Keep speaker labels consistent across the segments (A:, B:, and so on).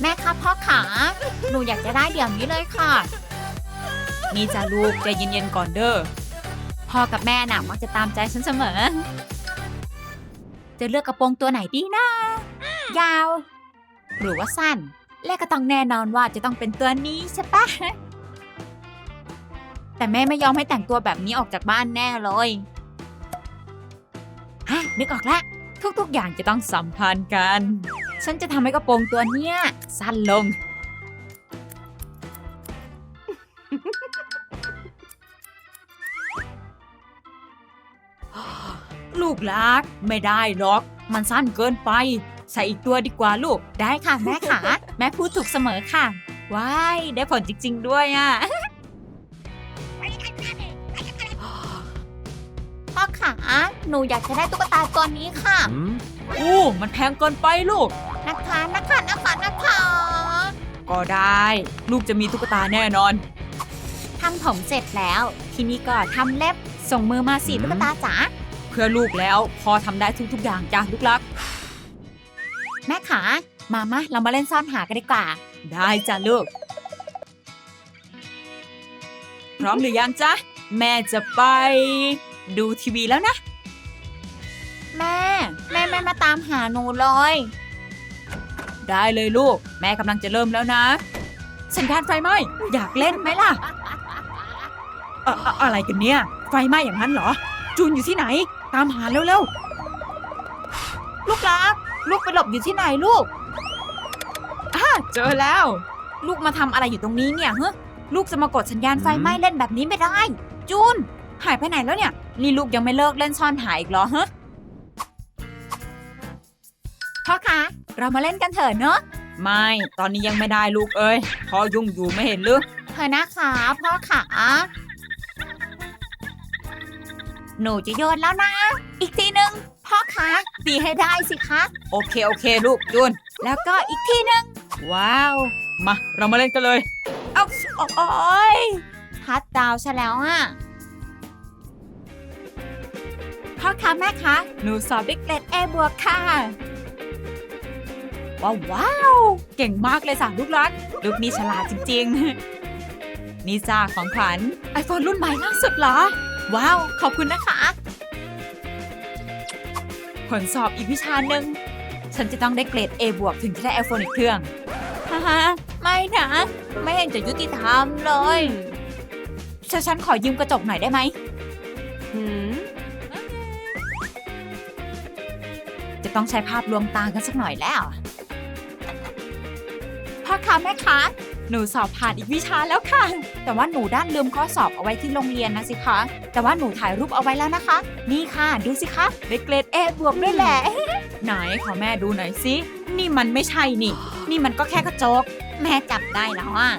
A: แม่คะพ่อขาหนูอยากจะได้เดี๋ยวนี้เลยค่ะ
B: นี่จ้าลูกใจเย็นๆก่อนเด้อ
A: พ่อกับแม่น่ะมักจะตามใจฉันเสมอ จะเลือกกระโปรงตัวไหนดีนะยาว หรือว่าสั้น และก็ต้องแน่นอนว่าจะต้องเป็นตัวนี้ใช่ปะแต่แม่ไม่ยอมให้แต่งตัวแบบนี้ออกจากบ้านแน่เลยฮะนึกออกละ ทุกๆอย่างจะต้องสัมพันธ์กัน ฉันจะทำให้กระโปรงตัวเนี้ย สั้นลง
B: ลูกรักไม่ได้หรอก มันสั้นเกินไป ใส่อีกตัวดีกว่าลูก
A: ได้ค่ะแม่ขาแม่พูดถูกเสมอค่ะ
B: ว้ายได้ผลจริง ๆ ด้วยอะ
A: พ่อขาหนูอยากจะได้ตุ๊กตาตัวนี้ค่ะ
B: อู้มันแพงเกินไปลูก
A: นะคะนะคะนะคะนะคะ
B: ก็ได้ ลูกจะมีตุ๊กตาแน่นอน
A: ทำผมเสร็จแล้ว ทีนี้ก็ทำเล็บ ส่งมือมาสิ
B: อืม
A: ตุ๊กตาจ๋า
B: เพื่อลูกแล้วพอทำได้ทุกๆอย่างจ้ะลูกรัก
A: แม่ขา มามาเรามาเล่นซ่อนหากันดีกว่า
B: ได้จ้ะลูก พร้อมหรือยังจ๊ะ แม่จะไป ดูทีวีแล้วนะ
A: แม่ แม่ไม่มาตามหาหนูเลย
B: ได้เลยลูก แม่กำลังจะเริ่มแล้วนะ สัญญาณไฟไหม้อยากเล่นไหมล่ะอะอะอะไรกันเนี่ย ไฟไหม้อย่างนั้นเหรอ จูนอยู่ที่ไหน ตามหาเร็วๆลูกรักลูกไปหลบอยู่ที่ไหนลูกอ่าเจอแล้ว ลูกมาทำอะไรอยู่ตรงนี้เนี่ยเฮ้ลูกจะมากดสัญญาณไฟไหม้เล่นแบบนี้ไม่ได้ จูน หายไปไหนแล้วเนี่ย นี่ลูกยังไม่เลิกเล่นซ่อนหาอีกเหรอฮ
A: เรามาเล่นกันเถอะเนอะ
B: ไม่ ตอนนี้ยังไม่ได้ลูกเอ้ยพอยุ่งอยู่ไม่เห็นหรือ
A: เธอนะคะพ่อขาหนูจะโยนแล้วนะ อีกทีหนึ่งพ่อคะตีให้ได้สิคะ
B: โอเคโอเคลูกจูน
A: แล้วก็อีกทีหนึ่ง
B: ว้าว มา เรามาเล่นกันเลย
A: เอาโอ้ยพัดดาวซะแล้วอะพ่อคะแม่คะ หนูสอบได้เกรดเอบวกค่ะ
B: ว้าวว้าว เก่งมากเลยจ้ะลูกรัก ลูกนี่ฉลาดจริง ๆ นี่จ้าของขวัญไอโฟนรุ่นใหม่ล่าสุดเหรอ ว้าว ขอบคุณนะคะ ผลสอบอีกวิชาหนึ่ง ฉันจะต้องได้เกรด A บวกถึงจะได้ไอโฟนอีกเครื่อง
A: ฮ่าฮ่าไม่นะ ไม่เห็นจะยุติธรรมเลย
B: ฉันฉันขอยืมกระจกหน่อยได้ไหมจะต้องใช้ภาพลวงตากันสักหน่อยแล้ว
A: พ่อคะแม่คะหนูสอบผ่านอีกวิชาแล้วค่ะ แต่ว่าหนูด้านลืมข้อสอบเอาไว้ที่โรงเรียนนะสิคะ แต่ว่าหนูถ่ายรูปเอาไว้แล้วนะคะ นี่ค่ะ ดูสิคะได้เกรดเอบวกด้วยแหละ
B: ไหนขอแม่ดูหน่อยสินี่มันไม่ใช่นี่ นี่มันก็แค่กระจก
A: แม่จับได้แล้วอะ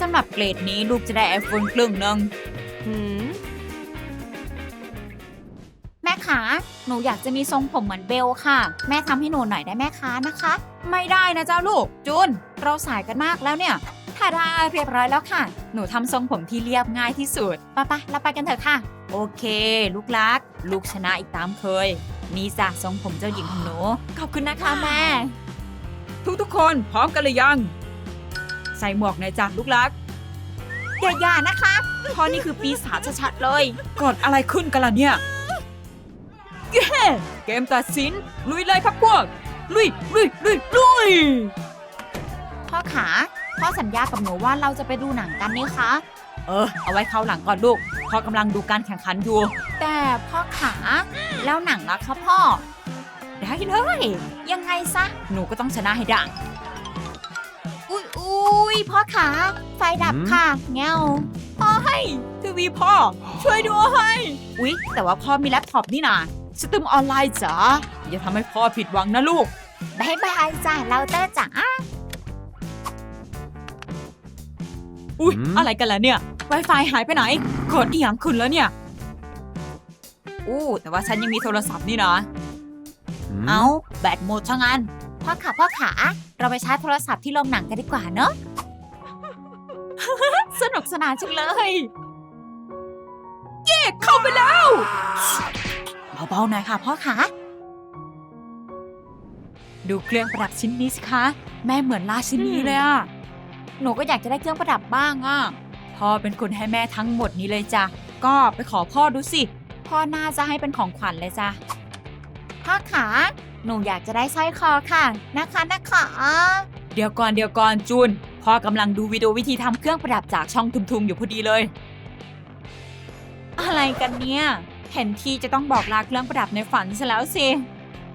B: สำหรับเกรดนี้ลูกจะได้ไอโฟนครึ่งหนึ่ง
A: แม่คะหนูอยากจะมีทรงผมเหมือนเบลค่ะ แม่ทำให้หนูหน่อยได้ไหมคะนะคะ
B: ไม่ได้นะเจ้าลูก จูน
A: เราสายกันมากแล้วเนี่ยถ้าได้เรียบร้อยแล้วค่ะ
B: หนูทำทรงผมที่เรียบง่ายที่สุด
A: ไปไปเราไปกันเถอะค่ะ
B: โอเค ลูกรัก ลูกชนะอีกตามเคย นี่จ้ะทรงผมเจ้าหญิงของหนู
A: ขอบคุณนะคะแม่
B: ทุกทุกๆคนพร้อมกันหรือยัง ใส่หมวกหน่อยจ้ะลูกรัก
A: อย่าอย่านะคะ
B: เพราะนี่คือปีศาจชัดๆเลยเกิดอะไรขึ้นกันล่ะเนี่ยเย้เกมตัดสินลุยเลยครับพวก ลุยลุยลุยลุย
A: พ่อขาพ่อสัญญากับหนูว่าเราจะไปดูหนังกันนี่คะ
B: เออ เอาไว้เข้าหลังก่อนลูกพ่อกำลังดูการแข่งขันอยู่
A: แต่พ่อขาแล้วหนังล่ะคะพ่อ
B: ได้เลย
A: ยังไงซะ
B: หนูก็ต้องชนะให้ได้
A: อุ้ยอุ้ยพ่อขาไฟดับค่ะเงา
B: เฮ้ยทีวีพ่อ ช่วยด้วยอุ๊ย แต่ว่าพ่อมีแล็ปท็อปนี่นา สตรีมออนไลน์จ๋าอย่าทำให้พ่อผิดหวังนะลูก
A: บายบายจ้ะเราเตอร์จ๋า
B: อุ๊ย
C: หืม
B: อะไรกันล่ะเนี่ย Wi-Fi หายไปไหนเกิดอีหยังขึ้นแล้วเนี่ย อู้ แต่ว่าฉันยังมีโทรศัพท์นี่นะ
A: เอาแบตหมดช่างงั้นพ่อขาพ่อขาเราไปชาร์จโทรศัพท์ที่โรงหนังกันดีกว่าเนอะ
B: สนุกสนานจังเลย เย้เข้าไปแล้ว เบาๆหน่อยค่ะพ่อขาดูเครื่องประดับชิ้นนี้สิคะ แม่เหมือนราชินีเลยอะ
A: หนูก็อยากจะได้เครื่องประดับบ้างอะ
B: พ่อเป็นคนให้แม่ทั้งหมดนี้เลยจ้ะก็ไปขอพ่อดูสิ
A: พ่อน่าจะให้เป็นของขวัญเลยจ้ะพ่อขาหนูอยากจะได้สร้อยคอค่ะ นะคะนะคะ
B: เดี๋ยวก่อนเดี๋ยวก่อนจูนพ่อกำลังดูวิดีโอวิธีทำเครื่องประดับจากช่องทุมๆอยู่พอดีเลย
A: อะไรกันเนี่ย เห็นทีจะต้องบอกลาเครื่องประดับในฝันซะแล้วสิ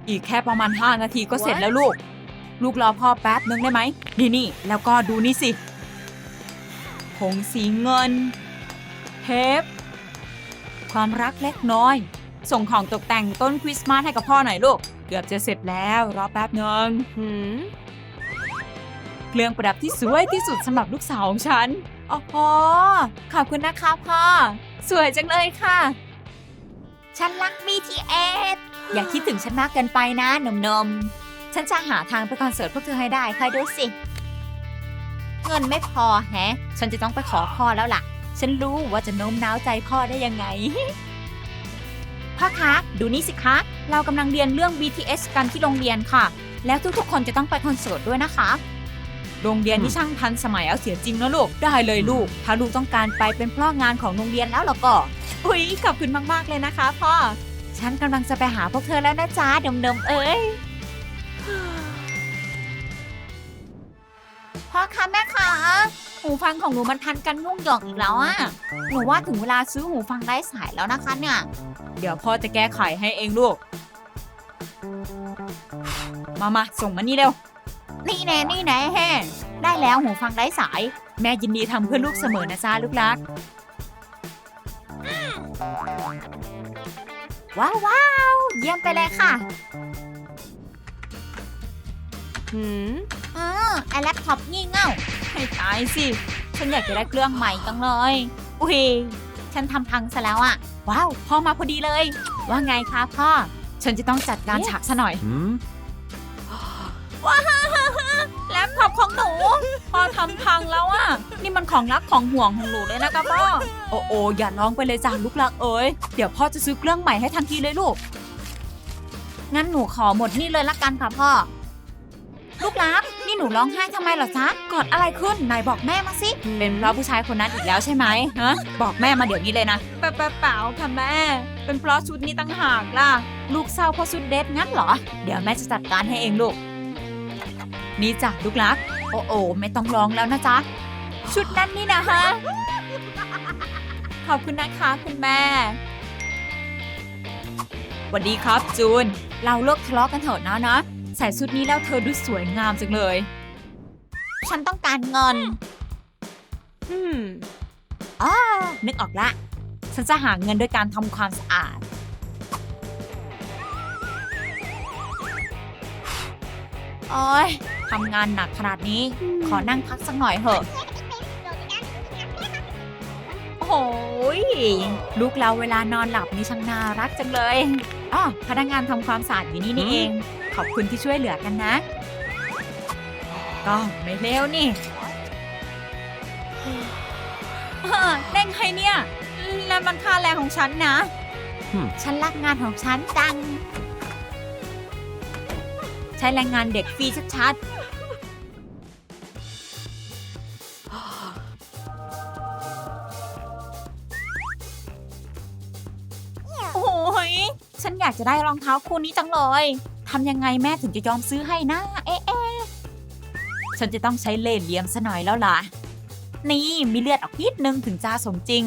B: อีกแค่ประมาณ 5 นาทีก็เสร็จแล้วลูก ลูกรอพ่อแป๊บนึงได้ไหม นี่นี่แล้วก็ดูนี่สิผงสีเงิน เทป ความรักเล็กน้อย ส่งของตกแต่งต้นคริสต์มาสให้กับพ่อหน่อยลูก เกือบจะเสร็จแล้วรอแป๊บนึง
C: หืม
B: เครื่องประดับที่สวยที่สุดสำหรับลูกสาวของฉัน
A: โอ้โหขอบคุณนะคะพ่อสวยจังเลยค่ะ ฉันรัก BTS อย่าคิดถึงฉันมากเกินไปนะหนมๆฉันจะหาทางไปคอนเสิร์ตพวกเธอให้ได้คอยดูสิ เงินไม่พอแฮะ ฉันจะต้องไปขอพ่อแล้วล่ะ ฉันรู้ว่าจะโน้มน้าวใจพ่อได้ยังไง พ่อคะ ดูนี่สิคะ เรากำลังเรียนเรื่อง BTS กันที่โรงเรียนค่ะ แล้วทุกๆคนจะต้องไปคอนเสิร์ตด้วยนะคะ
B: โรงเรียนที่ช่างทันสมัยเอาเสียจริงนะลูก ได้เลยลูก ถ้าลูกต้องการไปเป็นเพราะงานของโรงเรียนแล้วเราก็
A: อุ๊ยขอบคุณมากๆเลยนะคะพ่อ ฉันกำลังจะไปหาพวกเธอแล้วนะจ๊ะเดิมๆเอ้ยพ่อคะแม่คะหูฟังของหนูมันพันกันยุ่งหยอกอีกแล้วอะหนูว่าถึงเวลาซื้อหูฟังไร้สายแล้วนะคะเนี่ย
B: เดี๋ยวพ่อจะแก้ไขให้เองลูก มามาส่งมานี่เร็ว
A: นี่แน่นี่แน่แฮ่ได้แล้วหูฟังไร้สาย
B: แม่ยินดีทำเพื่อลูกเสมอนะจ๊ะลูกรัก
A: ว้าวว้าวเยี่ยมไปเลยค่ะ
C: หืม
A: อือไอแล็ปท็อปงี่เง่า
B: ให้ตายสิ
A: ฉันอยากจะได้เครื่องใหม่จังเลย อุ้ยฉันทำพังซะแล้วอะว้าวพ่อมาพอดีเลย ว่าไงคะพ่อ
B: ฉันจะต้องจัดการฉากซะหน่อย
A: ทำ
B: พังแล้วอะนี่มันของรักของห่วงของหนูเลยนะคะพ่อ โอ้โออย่าร้องไปเลยจ้ะลูกรักเอ้ย เดี๋ยวพ่อจะซื้อเครื่องใหม่ให้ทันทีเลยลูก
A: งั้นหนูขอหมดนี่เลยละกันค่ะพ่อ ลูกรัก นี่หนูร้องไห้ทำไมเหรอจ๊ะเกอดอะไรขึ้นไหนบอกแม่มาสิ
B: เป็นเพราะผู้ชายคนนั้นอีกแล้วใช่ไหมฮะ บอกแม่มาเดี๋ยวนี้เลยนะ เปล่าเปล่าค่ะแม่ เป็นเพราะชุดนี้ตั้งหากล่ะ
A: ลูกเศร้าเพราะสุดเด็ดงั้นเหรอ
B: เดี๋ยวแม่จะจัดการให้เองลูก นี่จ้ะลูกรัก โอ้โอไม่ต้องร้องแล้วนะจ๊ะ
A: ชุดนั้นนี่นะฮะ ขอบคุณนะคะคุณแม่
B: สวัสดีครับจูน เราเลิกทะเลาะกันเถอะนะนะ ใส่ชุดนี้แล้วเธอดูสวยงามจังเลย
A: ฉันต้องการเงิน
C: หืม
A: อ้อ
B: นึกออกละ ฉันจะหาเงินด้วยการทำความสะอาด
A: โอ้ย
B: ทำงานหนักขนาดนี้
A: ขอนั่งพักสักหน่อยเถอะ โอ้ยลูกเราเวลานอนหลับนี่ช่างน่ารักจังเลยอ๋อพนักงานทำความสะอาดอยู่นี่นี่เอง ขอบคุณที่ช่วยเหลือกันนะ
B: ก็ไม่เลวนี่
A: เออได้ไงเนี่ย แล้วมันค่าแรงของฉันนะ
D: อืม
A: ฉันรักงานของฉันจังใช้แรงงานเด็กฟรีชัดๆ โอ้ยฉันอยากจะได้รองเท้าคู่นี้จังเลยทำยังไงแม่ถึงจะยอมซื้อให้นะ เอ๊ะ
B: ฉันจะต้องใช้เล่ห์เหลี่ยมซะหน่อยแล้วล่ะ
A: นี่มีเลือดออกนิดนึงถึงจะสมจริง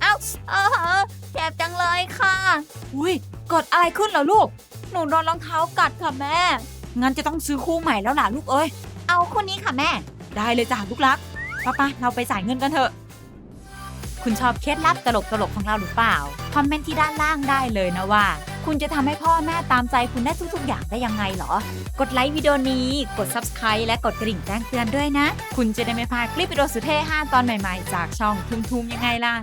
A: เอ้าเออเจ็บจังเลยค่ะ
B: อุ้ยกดอะไรขึ้นเหรอลูก
A: หนูโดนรองเท้ากัดค่ะแม่
B: งั้นจะต้องซื้อคู่ใหม่แล้วล่ะลูกเอ้ย
A: เอาคู่นี้ค่ะแม่
B: ได้เลยจ้ะลูกรักป้าป้าเราไปจ่ายเงินกันเถอะ
A: คุณชอบเคล็ดลับตลกๆของเราหรือเปล่า คอมเมนต์ที่ด้านล่างได้เลยนะว่า คุณจะทำให้พ่อแม่ตามใจคุณได้ทุก ๆ อย่างได้ยังไงเหรอ กดไลค์วิดีโอนี้ กด subscribe และกดกระดิ่งแจ้งเตือนด้วยนะ คุณจะได้ไม่พลาดคลิปวิดีโอสุดเท่5ตอนใหม่ๆ จากช่องทุมๆยังไงล่ะ